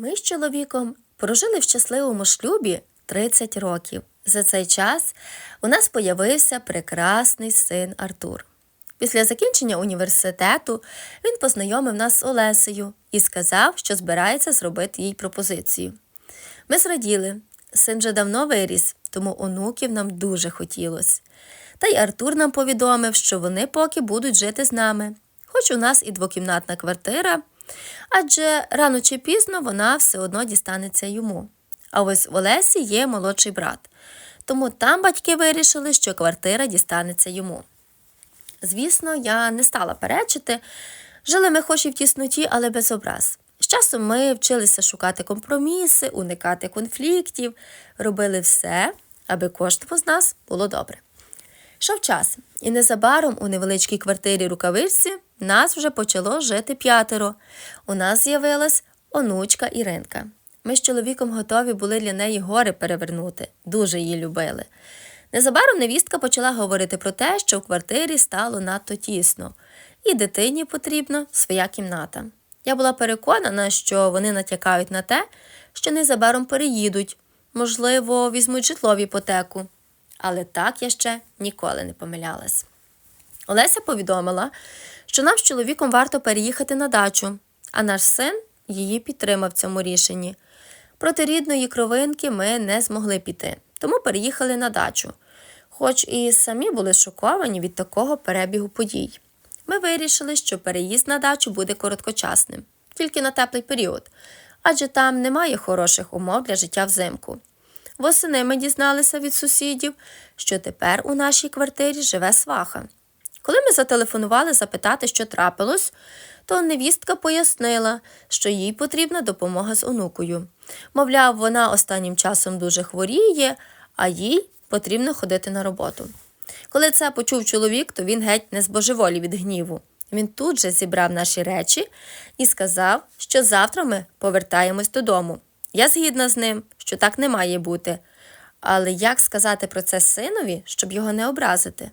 Ми з чоловіком прожили в щасливому шлюбі 30 років. За цей час у нас появився прекрасний син Артур. Після закінчення університету він познайомив нас з Олесею і сказав, що збирається зробити їй пропозицію. Ми зраділи. Син вже давно виріс, тому онуків нам дуже хотілося. Та й Артур нам повідомив, що вони поки будуть жити з нами, хоч у нас і двокімнатна квартира, адже рано чи пізно вона все одно дістанеться йому. А ось в Олесі є молодший брат, тому там батьки вирішили, що квартира дістанеться йому. Звісно, я не стала перечити. Жили ми хоч і в тісноті, але без образ. З часом ми вчилися шукати компроміси, уникати конфліктів, робили все, аби кожному з нас було добре. Йшов час, і незабаром у невеличкій квартирі рукавичці нас вже почало жити п'ятеро. У нас з'явилась онучка Іринка. Ми з чоловіком готові були для неї гори перевернути, дуже її любили. Незабаром невістка почала говорити про те, що в квартирі стало надто тісно, і дитині потрібна своя кімната. Я була переконана, що вони натякають на те, що незабаром переїдуть, можливо, візьмуть житло в іпотеку. Але так я ще ніколи не помилялась. Олеся повідомила, що нам з чоловіком варто переїхати на дачу, а наш син її підтримав в цьому рішенні. Проти рідної кровинки ми не змогли піти, тому переїхали на дачу, хоч і самі були шоковані від такого перебігу подій. Ми вирішили, що переїзд на дачу буде короткочасним, тільки на теплий період, адже там немає хороших умов для життя взимку. Восени ми дізналися від сусідів, що тепер у нашій квартирі живе сваха. Коли ми зателефонували запитати, що трапилось, то невістка пояснила, що їй потрібна допомога з онукою. Мовляв, вона останнім часом дуже хворіє, а їй потрібно ходити на роботу. Коли це почув чоловік, то він геть не збожеволів від гніву. Він тут же зібрав наші речі і сказав, що завтра ми повертаємось додому. Я згідна з ним, що так не має бути. Але як сказати про це синові, щоб його не образити?